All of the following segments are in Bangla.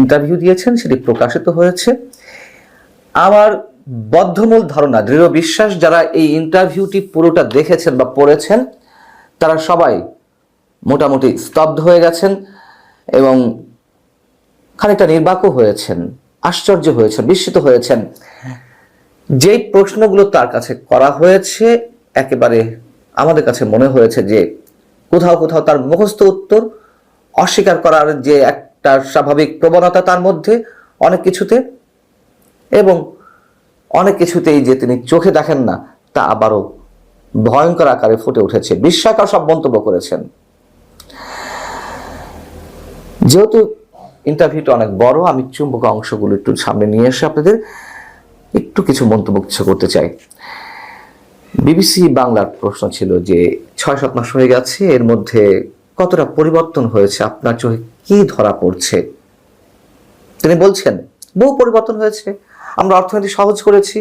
ইন্টারভিউ দিয়েছেন, সেটি প্রকাশিত হয়েছে। আমার বদ্ধমূল ধারণা, দৃঢ় বিশ্বাস, যারা এই ইন্টারভিউটি পুরোটা দেখেছেন বা পড়েছেন, তারা সবাই মোটামুটি স্তব্ধ হয়ে গেছেন এবং খানিকটা নির্বাকও হয়েছেন, আশ্চর্য হয়েছেন, বিস্মিত হয়েছেন। যেই প্রশ্নগুলো তার কাছে করা হয়েছে, একেবারে আমাদের কাছে মনে হয়েছে যে কোথাও কোথাও তার মুখস্থ উত্তর অস্বীকার করার যে একটা স্বাভাবিক প্রবণতা তার মধ্যে অনেক কিছুতে এবং অনেক কিছুতেই যে তিনি চোখে দেখেন না, তা আবারও ভয়ঙ্কর আকারে ফুটে উঠেছে। বিস্ময়কর সব মন্তব্য করেছেন। যেহেতু ইন্টারভিউটা অনেক বড়, আমি চুম্বক অংশগুলো একটু সামনে নিয়ে এসে আপনাদের একটু কিছু মন্তব্য কিছু করতে চাই। বিবিসি বাংলার প্রশ্ন ছিল যে ছয় সাত মাস হয়ে গেছে, এর মধ্যে কতটা পরিবর্তন হয়েছে? আপনার চোখে কি ধরা পড়ছে? তিনি বলছেন, বহু পরিবর্তন হয়েছে। আমরা অর্থনীতি সহজ করেছি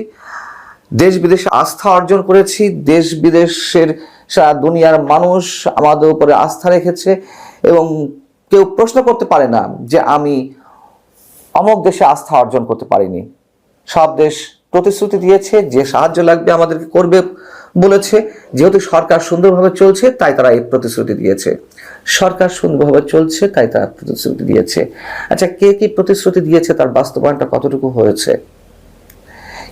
দেশ বিদেশে আস্থা অর্জন করেছি দেশ বিদেশের সারা দুনিয়ার মানুষ আমাদের উপরে আস্থা রেখেছে এবং কেউ প্রশ্ন করতে পারে না যে আমি অমক দেশে আস্থা অর্জন করতে পারিনি। সব দেশ প্রতিশ্রুতি দিয়েছে, যে সাহায্য লাগবে আমাদেরকে করবে। বলেছে, যেহেতু সরকার সুন্দরভাবে চলছে, তাই তারা এই প্রতিশ্রুতি দিয়েছে। সরকার সুন্দরভাবে চলছে, তাই তারা প্রতিশ্রুতি দিয়েছে। আচ্ছা কে কি প্রতিশ্রুতি দিয়েছে, তার বাস্তবায়নটা কতটুকু হয়েছে?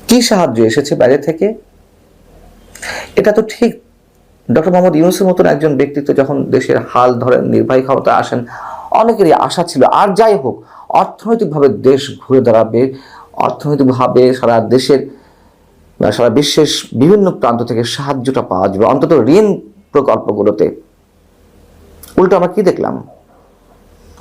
কি সাহায্য এসেছে বাইরে থেকে? এটা তো ঠিক। ডক্টর মোহাম্মদ ইউনুসের মতন একজন ব্যক্তিত্ব যখন দেশের হাল ধরেন, নির্বাহী ক্ষমতা আসেন, অনেকেরই আশা ছিল, আর যাই হোক, অর্থনৈতিকভাবে দেশ ঘুরে দাঁড়াবে, অর্থনৈতিকভাবে সারা দেশের সারা বিশ্বের বিভিন্ন প্রান্ত থেকে সাহায্যটা পাওয়া যাবে। অন্তত ঋণ প্রকল্পগুলোতে। উল্টো আমরা কি দেখলাম?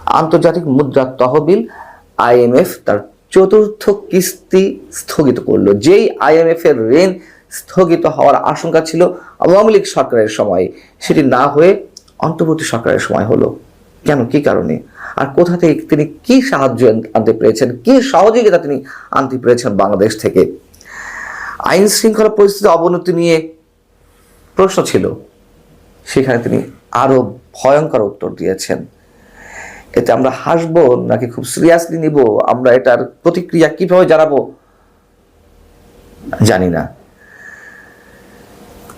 আন্তর্জাতিক মুদ্রা তহবিল আইএমএফ তার চতুর্থ কিস্তি স্থগিত করল। যেই আইএমএফ এর ঋণ স্থগিত হওয়ার আশঙ্কা ছিল আওয়ামী লীগ সরকারের সময়, সেটি না হয়ে অন্তর্বর্তী সরকারের সময় হলো। কেন? কি কারণে? আর কোথা থেকে তিনি কি সাহায্য আনতে পেরেছেন? কি সহযোগিতা তিনি আনতে পেরেছেন বাংলাদেশ থেকে? আইন শৃঙ্খলা পরিস্থিতি অবনতি নিয়ে প্রশ্ন ছিল। সেখানে তিনি আরও ভয়ঙ্কর উত্তর দিয়েছেন। এতে আমরা হাসবো নাকি খুব সিরিয়াসলি নিব? আমরা এটার প্রতিক্রিয়া কীভাবে জানাব? জানি না।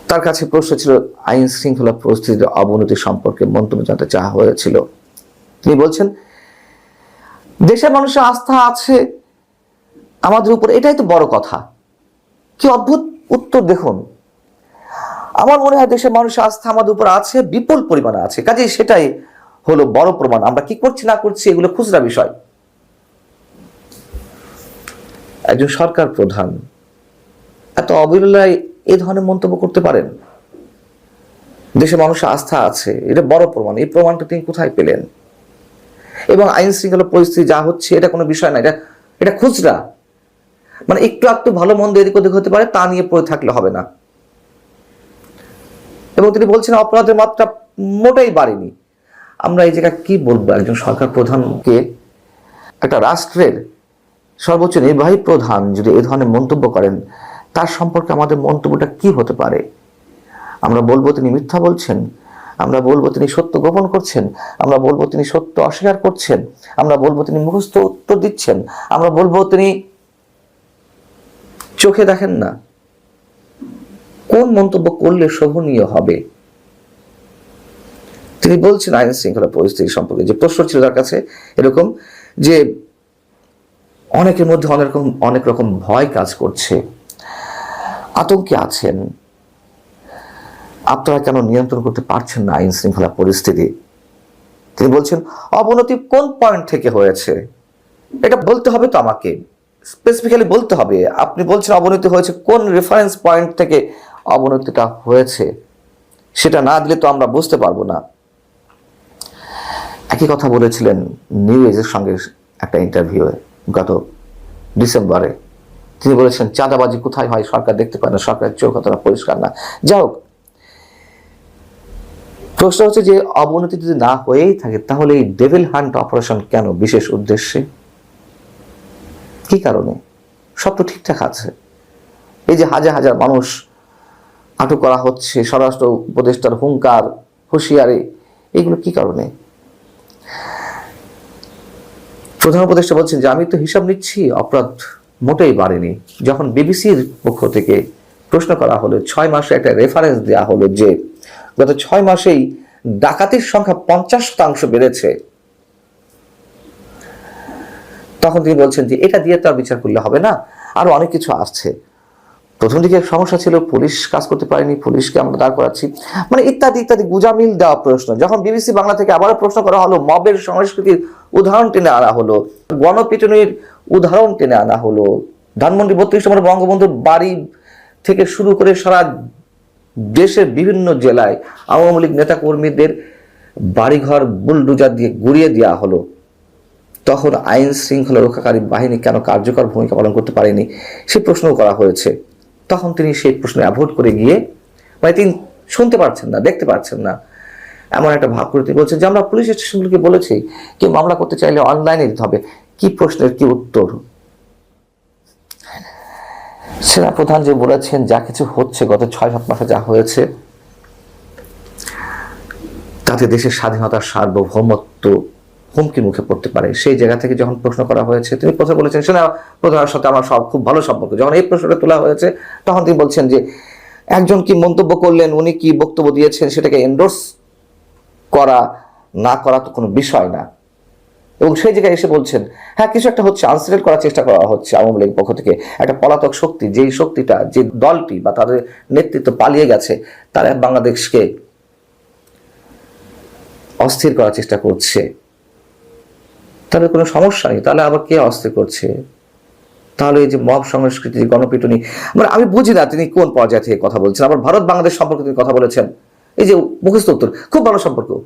তার কাছে প্রশ্ন ছিল, আইন শৃঙ্খলা পরিস্থিতির অবনতি সম্পর্কে মন্তব্য জানতে চাওয়া হয়েছিল। তিনি বলছেন, দেশের মানুষের আস্থা আছে। আমাদের উপর এটাই তো বড় কথা। কি অদ্ভুত উত্তর দেখুন। আমার মনে হয় দেশের মানুষের আস্থা আমাদের উপর আছে, বিপুল পরিমাণে আছে। কাজেই সেটাই হলো বড় প্রমাণ। আমরা কি করছি, না করছি, এগুলো খুচরা বিষয়। একজন সরকার প্রধান, এত অবহেলায় এ ধরনের মন্তব্য করতে পারেন? দেশে মানুষের আস্থা আছে, এটা বড় প্রমাণ। এই প্রমাণটা তিনি কোথায় পেলেন? এবং আইন শৃঙ্খলা পরিস্থিতি যা হচ্ছে, এটা কোনো বিষয় না, এটা এটা খুচরা। মানে একটু একটু ভালো মন্দ এদিক ওদিক হতে পারে, তা নিয়ে পড়ে থাকলে হবে না। এবং তিনি বলছেন, অপরাধের মাত্রা মোটেই বাড়েনি। আমরা এই জায়গায় কি বলব? একজন সরকার প্রধানকে একটা রাষ্ট্রের সর্বোচ্চ নির্বাহী প্রধান যদি এ ধরনের মন্তব্য করেন, তার সম্পর্কে আমাদের মন্তব্যটা কি হতে পারে? আমরা বলব তিনি মিথ্যা বলছেন, আমরা বলব তিনি সত্য গোপন করছেন, আমরা বলব তিনি সত্য অস্বীকার করছেন, আমরা বলব তিনি মুখস্থ উত্তর দিচ্ছেন, আমরা বলব তিনি চোখে দেখেন না। কোন মন্তব্য করলে শোভনীয় হবে? তিনি বলছেন আইন শৃঙ্খলা পরিস্থিতি সম্পর্কে যে প্রশ্ন ছিল তার কাছে এরকম যে অনেকের মধ্যে অনেক রকম অনেক রকম ভয় কাজ করছে। আতঙ্কে আছেন। আপনারা কেন নিয়ন্ত্রণ করতে পারছেন না আইন শৃঙ্খলা পরিস্থিতি? তিনি বলছেন, অবনতি কোন পয়েন্ট থেকে হয়েছে? এটা বলতে হবে তো আমাকে। স্পেসিফিক্যালি বলতে হবে, আপনি বলছেন অবনতি হয়েছে, কোন রেফারেন্স পয়েন্ট থেকে অবনতিটা হয়েছে? সেটা না দিলে তো আমরা বুঝতে পারব না। একই কথা বলেছিলেন নিউ এজের সঙ্গে একটা ইন্টারভিউ গত ডিসেম্বরে। তিনি বলেছেন, চাঁদাবাজি কোথায় হয়? সরকার দেখতে পায় না, সরকারের চোখ অতটা পরিষ্কার না। যাই হোক, প্রশ্ন হচ্ছে যে, অবনতি যদি না হয়েই থাকে, তাহলে এই ডেভিল হান্ট অপারেশন কেন? বিশেষ উদ্দেশ্যে? কি কারণে? সব তো ঠিকঠাক আছে। এই যে হাজার হাজার মানুষ আটক করা হচ্ছে, স্বরাষ্ট্র উপদেষ্টার হুঙ্কার, হুঁশিয়ারি, এগুলো কি কারণে? প্রধান উপদেষ্টা বলছেন যে, আমি তো হিসাব নিচ্ছি, অপরাধ মোটেই বাড়েনি। যখন বিবিসির পক্ষ থেকে প্রশ্ন করা হলো, ছয় মাসে একটা রেফারেন্স দেওয়া হলো যে, গত ছয় মাসেই ডাকাতির সংখ্যা পঞ্চাশ শতাংশ বেড়েছে। তখন তিনি বলছেন যে এটা দিয়ে তো আর বিচার করলে হবে না। আরও অনেক কিছু আসছে। প্রথম দিকে সমস্যা ছিল, পুলিশ কাজ করতে পারেনি, পুলিশকে আমরা দাঁড় করাচ্ছি। মানে ইত্যাদি ইত্যাদি গুজামিল দেওয়া প্রশ্ন। যখন বিবিসি বাংলা থেকে আবারও প্রশ্ন করা হলো, মবের সংস্কৃতির উদাহরণ টেনে আনা হলো, গণপিটুনির উদাহরণ টেনে আনা হলো, ধানমন্ডি বত্রিশ নম্বর বঙ্গবন্ধুর বাড়ি থেকে শুরু করে সারা দেশের বিভিন্ন জেলায় আওয়ামী লীগ নেতা কর্মীদের বাড়িঘর, বুলডুজার দিয়ে গুড়িয়ে দেওয়া হলো। তখন আইন শৃঙ্খলা রক্ষাকারী বাহিনী কেন কার্যকর ভূমিকা পালন করতে পারেনি সে প্রশ্নও করা হয়েছে। তখন তিনি সেই প্রশ্ন অ্যাভয়েড করে গিয়ে মানে তিনি শুনতে পারছেন না, দেখতে পাচ্ছেন না। এমন একটা ভাব করে তিনি বলছেন যে আমরা পুলিশ স্টেশনগুলোকে বলেছি কেউ মামলা করতে চাইলে অনলাইনে দিতে হবে। কি প্রশ্নের কি উত্তর? সেনাপ্রধান যে বলেছেন, যা কিছু হচ্ছে গত ছয় সাত মাসে যা হয়েছে, তাতে দেশের স্বাধীনতার সার্বভৌমত্ব হুমকির মুখে পড়তে পারে। সেই জায়গা থেকে যখন প্রশ্ন করা হয়েছে, তিনি প্রথমে বলেছেন সেনা প্রধানের সাথে আমার সব খুব ভালো সম্পর্ক। যখন এই প্রশ্নটা তোলা হয়েছে, তখন তিনি বলছেন যে, একজন কি মন্তব্য করলেন, উনি কি বক্তব্য দিয়েছেন, সেটাকে এন্ডোর্স করা, না করা তো কোনো বিষয় না। এবং সেই জায়গায় এসে বলছেন হ্যাঁ কিছু একটা হচ্ছে আনসিলেট করার চেষ্টা করা হচ্ছে আওয়ামী লীগ পক্ষ থেকে। একটা পলাতক শক্তি, যেই শক্তিটা, যে দলটি বা তাদের নেতৃত্ব পালিয়ে গেছে, তারা বাংলাদেশকে অস্থির করার চেষ্টা করছে। তাহলে কোনো সমস্যা নেই। তাহলে আবার কে অস্থির করছে? তাহলে এই যে মব সংস্কৃতি গণপিটুনি মানে আমি বুঝি না তিনি কোন পর্যায়ে থেকে কথা বলছেন। আবার ভারত বাংলাদেশ সম্পর্কে তিনি কথা বলেছেন। এই যে মুখস্থ উত্তর, খুব ভালো সম্পর্ক।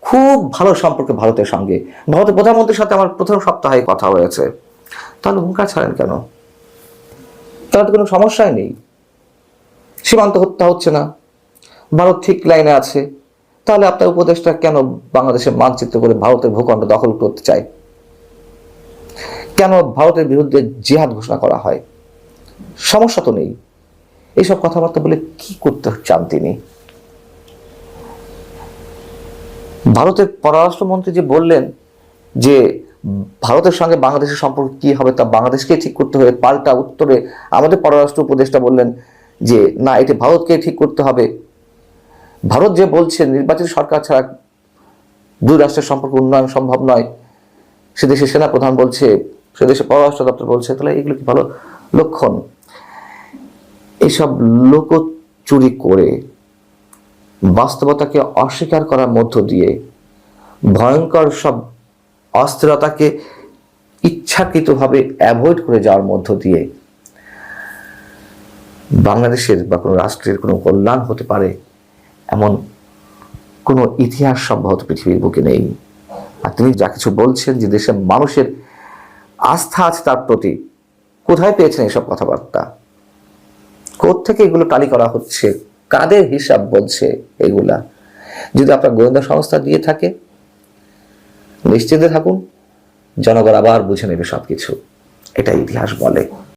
খুব ভালো সম্পর্ক ভারতের সঙ্গে। ভারতের প্রধানমন্ত্রীর সাথে আমার প্রথম সপ্তাহে কথা হয়েছে। তাহলে হুঙ্কার ছাড়েন কেন? তাহলে তো কোনো সমস্যাই নেই। সীমান্ত হত্যা হচ্ছে না। ভারত ঠিক লাইনে আছে। তাহলে আপনার উপদেশটা কেন বাংলাদেশের মানচিত্র করে ভারতের ভূখণ্ড দখল করতে চায়? কেন ভারতের বিরুদ্ধে জিহাদ ঘোষণা করা হয়? সমস্যা তো নেই। এইসব কথাবার্তা বলে কি করতে চান তিনি? ভারতের পররাষ্ট্রমন্ত্রী যে বললেন যে ভারতের সঙ্গে বাংলাদেশের সম্পর্ক কি হবে তা বাংলাদেশকে ঠিক করতে হবে, পাল্টা উত্তরে আমাদের পররাষ্ট্র উপদেষ্টা বললেন যে, না, এটি ভারতকে ঠিক করতে হবে। ভারত যে বলছে, নির্বাচিত সরকার ছাড়া দুই রাষ্ট্রের সম্পর্ক উন্নয়ন সম্ভব নয়, সে দেশের সেনা প্রধান বলছে, সে দেশের পররাষ্ট্র দপ্তর বলছে, তাহলে এগুলো কি ভালো লক্ষণ? এইসব লোক চুরি করে বাস্তবতাকে অস্বীকার করার মধ্য দিয়ে ভয়ঙ্কর সব অস্থিরতাকে ইচ্ছাকৃতভাবে অ্যাভয়েড করে যাওয়ার মধ্য দিয়ে বাংলাদেশের বা কোনো রাষ্ট্রের কোনো কল্যাণ হতে পারে। এমন কোনো ইতিহাস সম্ভবত পৃথিবীর বুকে নেই। আর তিনি যা কিছু বলছেন যে দেশের মানুষের আস্থা আছে তার প্রতি, কোথায় পেয়েছেন এসব কথাবার্তা? থেকে এগুলো টালি করা হচ্ছে? কাদের হিসাব বলছে এগুলা? যদি আপনার গোয়েন্দা সংস্থা দিয়ে থাকে, নিশ্চিন্তে থাকুন, জনগণ আবার বুঝে নেবে সবকিছু। এটা ইতিহাস বলে।